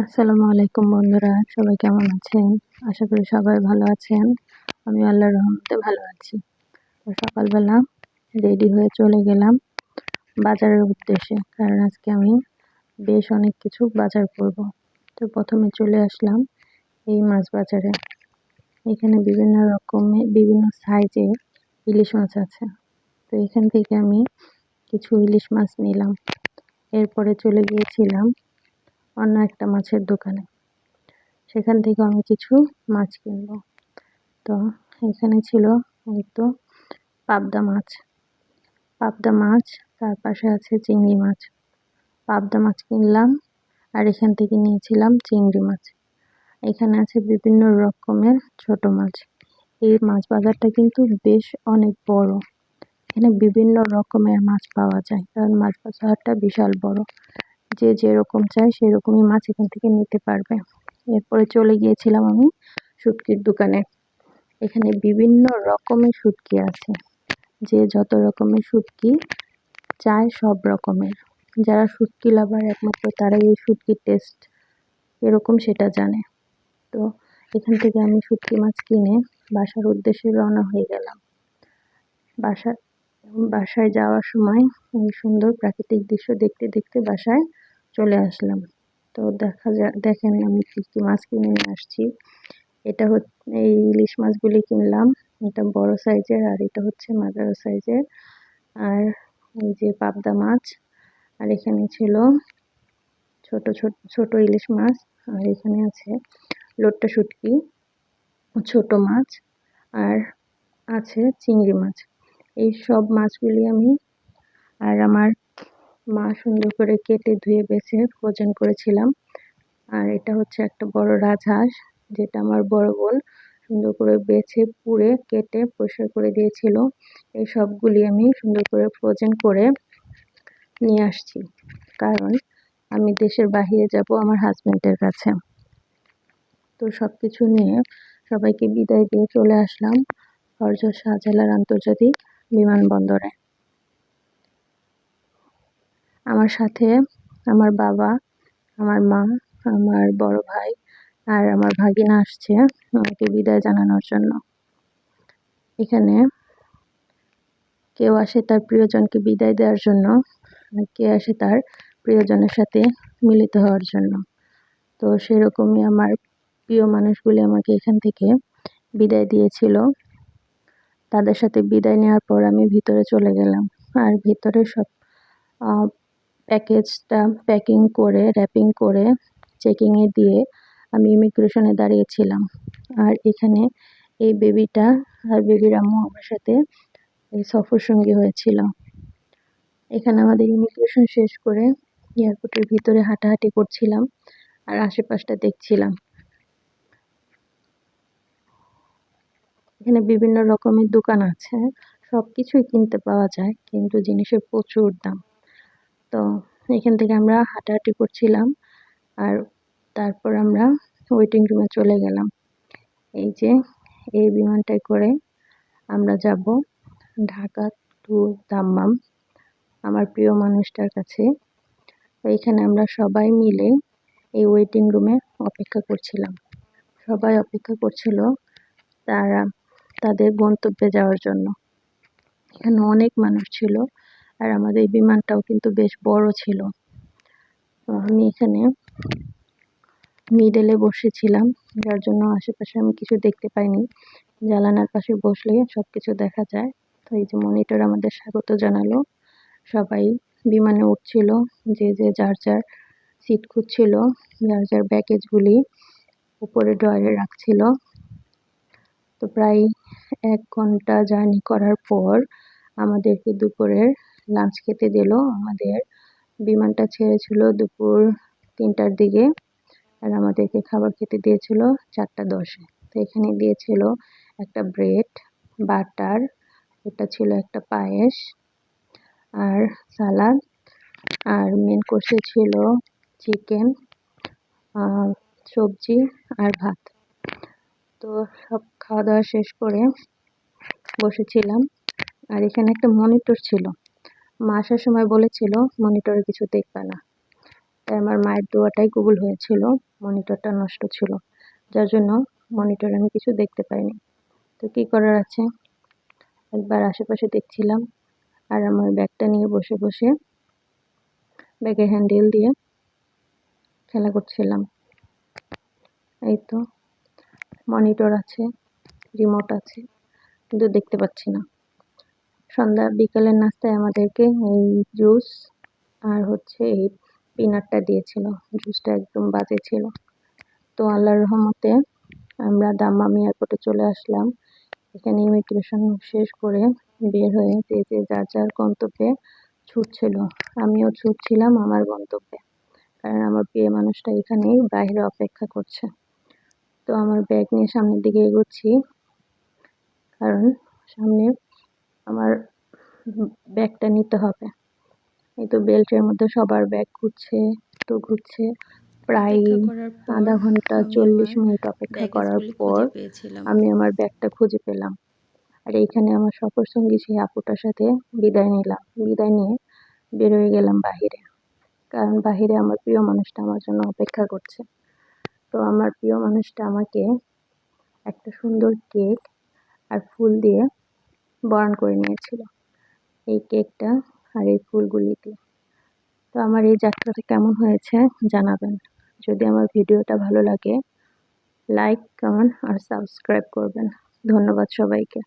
আসসালামু আলাইকুম বন্ধুরা, সবাই কেমন আছেন? আশা করি সবাই ভালো আছেন। আমি আল্লাহর রহমতে ভালো আছি। সকালবেলা রেডি হয়ে চলে গেলাম বাজারের উদ্দেশ্যে, কারণ আজকে আমি বেশ অনেক কিছু বাজার করব। তো প্রথমে চলে আসলাম এই মাছ বাজারে। এখানে বিভিন্ন রকমের বিভিন্ন সাইজে ইলিশ মাছ আছে। তো এখান থেকে আমি কিছু ইলিশ মাছ নিলাম। এরপরে চলে গিয়েছিলাম অন্য একটা মাছের দোকানে। সেখান থেকে আমি কিছু মাছ কিনব। তো এখানে ছিল তো পাবদা মাছ। পাবদা মাছ, তার পাশে আছে চিংড়ি মাছ। পাবদা মাছ কিনলাম আর এখান থেকে নিয়েছিলাম চিংড়ি মাছ। এখানে আছে বিভিন্ন রকমের ছোট মাছ। এই মাছ বাজারটা কিন্তু বেশ অনেক বড়। এখানে বিভিন্ন রকমের মাছ পাওয়া যায়। কারণ মাছ বাজারটা বিশাল বড়। যে যেরকম চায় সেরকমই মাছ এখান থেকে নিতে পারবে। এরপরে চলে গিয়েছিলাম আমি শুটকির দোকানে। এখানে বিভিন্ন রকমের শুটকি আছে। যে যত রকমের শুটকি চায় সব রকমের। যারা শুটকি লাভার একমাত্র তারাই এই শুটকির টেস্ট এরকম সেটা জানে। তো এখান থেকে আমি শুটকি মাছ কিনে বাসার উদ্দেশ্যে রওনা হয়ে গেলাম। বাসা বাসায় যাওয়ার সময় এই সুন্দর প্রাকৃতিক দৃশ্য দেখতে দেখতে বাসায় চলে আসলাম। তো দেখা যা, দেখেন আমি কী কী মাছ কিনে নিয়ে আসছি। এটা হচ্ছে এই ইলিশ মাছগুলি কিনলাম। এটা বড় সাইজের আর এটা হচ্ছে মাঝারো সাইজের। আর এই যে পাবদা মাছ, আর এখানে ছিল ছোট ছোট ছোট ইলিশ মাছ, আর এখানে আছে লোট্টা শুটকি, ছোট মাছ, আর আছে চিংড়ি মাছ। এই সব মাছগুলি আমি, আর আমার মা সুন্দর করে কেটে ধুয়ে বেছে ভোজন করেছিলাম। আর এটা হচ্ছে একটা বড় রাজহাঁস, যেটা আমার বড় বোন সুন্দর করে বেছে, পুড়ে, কেটে পরিষ্কার করে দিয়েছিল। এই সবগুলি আমি সুন্দর করে ফ্রোজেন করে নিয়ে আসছি, কারণ আমি দেশের বাহিরে যাব আমার হাজব্যান্ডের কাছে। তো সব কিছু নিয়ে সবাইকে বিদায় দিয়ে চলে আসলাম। হরজত শাহজালাল আন্তর্জাতিক বিমানবন্দরে। আমার সাথে আমার বাবা, আমার মা, আমার বড় ভাই আর আমার ভাগিনা আসছে আমাকে বিদায় জানানোর জন্য। এখানে কেউ আসে তার প্রিয়জনকে বিদায় দেওয়ার জন্য কে আসে তার প্রিয়জনের সাথে মিলিত হওয়ার জন্য। তো সেরকমই আমার প্রিয় মানুষগুলি আমাকে এখান থেকে বিদায় দিয়েছিল। তাদের সাথে বিদায় নেওয়ার পর আমি ভিতরে চলে গেলাম। আর ভিতরে সব প্যাকেজটা প্যাকিং করে, র্যাপিং করে, চেকিংয়ে দিয়ে আমি ইমিগ্রেশনে দাঁড়িয়েছিলাম। আর এখানে এই বেবিটা আর বেবির আম্মু আমার সাথে এই সফর সঙ্গী হয়েছিল। এখানে আমাদের ইমিগ্রেশন শেষ করে এয়ারপোর্টের ভিতরে হাঁটাহাঁটি করছিলাম আর আশেপাশটা দেখছিলাম। এখানে বিভিন্ন রকমের দোকান আছে সব কিছুই কিনতে পাওয়া যায়, কিন্তু জিনিসের প্রচুর দাম। তো এখান থেকে আমরা হাঁটাহাঁটি করছিলাম আর তারপর আমরা ওয়েটিং রুমে চলে গেলাম। এই যে এই বিমানটায় করে আমরা যাব ঢাকা টু দাম্মাম, আমার প্রিয় মানুষটার কাছে। এইখানে আমরা সবাই মিলে এই ওয়েটিং রুমে অপেক্ষা করছিলাম। সবাই অপেক্ষা করছিল তারা, তাদের গন্তব্যে যাওয়ার জন্য। এখানে অনেক মানুষ ছিল। আর আমাদের বিমানটাও কিন্তু বেশ বড় ছিল। আমি এখানে মিডেলে বসেছিলাম, যার জন্য আশেপাশে আমি কিছু দেখতে পাইনি। জানালার পাশে বসলে সব কিছু দেখা যায়। তো এই যে মনিটর আমাদের স্বাগত জানালো। সবাই বিমানে উঠছিল, যে যে যার যার সিট খুঁজছিল, যার যার ব্যাগেজগুলি উপরে ড্রয়ারে রাখছিল। তো প্রায় এক ঘণ্টা জার্নি করার পর আমাদেরকে দুপুরের লাঞ্চ খেতে দিল। আমাদের বিমানটা ছেড়েছিল দুপুর তিনটার দিকে আর আমাদেরকে খাবার খেতে দিয়েছিল চারটা দশে। তো এখানে দিয়েছিল একটা ব্রেড, বাটার এটা ছিল একটা পায়েস আর সালাদ। আর মেন কোর্সে ছিল চিকেন সবজি আর ভাত। তো সব খাওয়া দাওয়া শেষ করে বসেছিলাম। আর এখানে একটা মনিটর ছিল। মা আসার সময় বলেছিল মনিটরে কিছু দেখবে না। তাই আমার মায়ের দোয়াটাই কবুল হয়েছিল মনিটরটা নষ্ট ছিল। যার জন্য মনিটরে আমি কিছু দেখতে পাইনি। তো কী করার আছে? একবার আশেপাশে দেখছিলাম, আর আমার ব্যাগটা নিয়ে বসে বসে ব্যাগের হ্যান্ডেল দিয়ে খেলা করছিলাম। এই তো মনিটর আছে রিমোট আছে, কিন্তু দেখতে পাচ্ছি না। সন্ধ্যা, বিকালের নাস্তায় আমাদেরকে এই জুস আর হচ্ছে এই পিনাটটা দিয়েছিল। জুসটা একদম বাজে ছিল। তো আল্লাহর রহমতে আমরা দাম্মাম এয়ারপোর্টে চলে আসলাম। এখানে ইমিগ্রেশন শেষ করে বের হয়ে যে যে যার যার গন্তব্যে ছুটছিল। আমিও ছুটছিলাম আমার গন্তব্যে। কারণ আমার প্রিয় মানুষটা এখানেই বাইরে অপেক্ষা করছে। তো আমার ব্যাগ নিয়ে সামনের দিকে এগোচ্ছি। কারণ সামনে আমার ব্যাগটা নিতে হবে। এই তো বেল্টের মধ্যে সবার ব্যাগ ঘুরছে তো ঘুরছে। প্রায় আধা ঘণ্টা চল্লিশ মিনিট অপেক্ষা করার পর আমি আমার ব্যাগটা খুঁজে পেলাম। আর এইখানে আমার সফর সঙ্গী সেই আপুটার সাথে বিদায় নিলাম। বিদায় নিয়ে বেরোয় গেলাম বাহিরে। কারণ বাহিরে আমার প্রিয় মানুষটা আমার জন্য অপেক্ষা করছে। তো আমার প্রিয় মানুষটা আমাকে একটা সুন্দর কেক আর ফুল দিয়ে বরণ করে নিয়েছিল এই কেকটা আর এই ফুলগুলি তো আমার এই যাত্রাটা কেমন হয়েছে জানাবেন। যদি আমার ভিডিওটা ভালো লাগে লাইক কমেন্ট আর সাবস্ক্রাইব করবেন। ধন্যবাদ সবাইকে।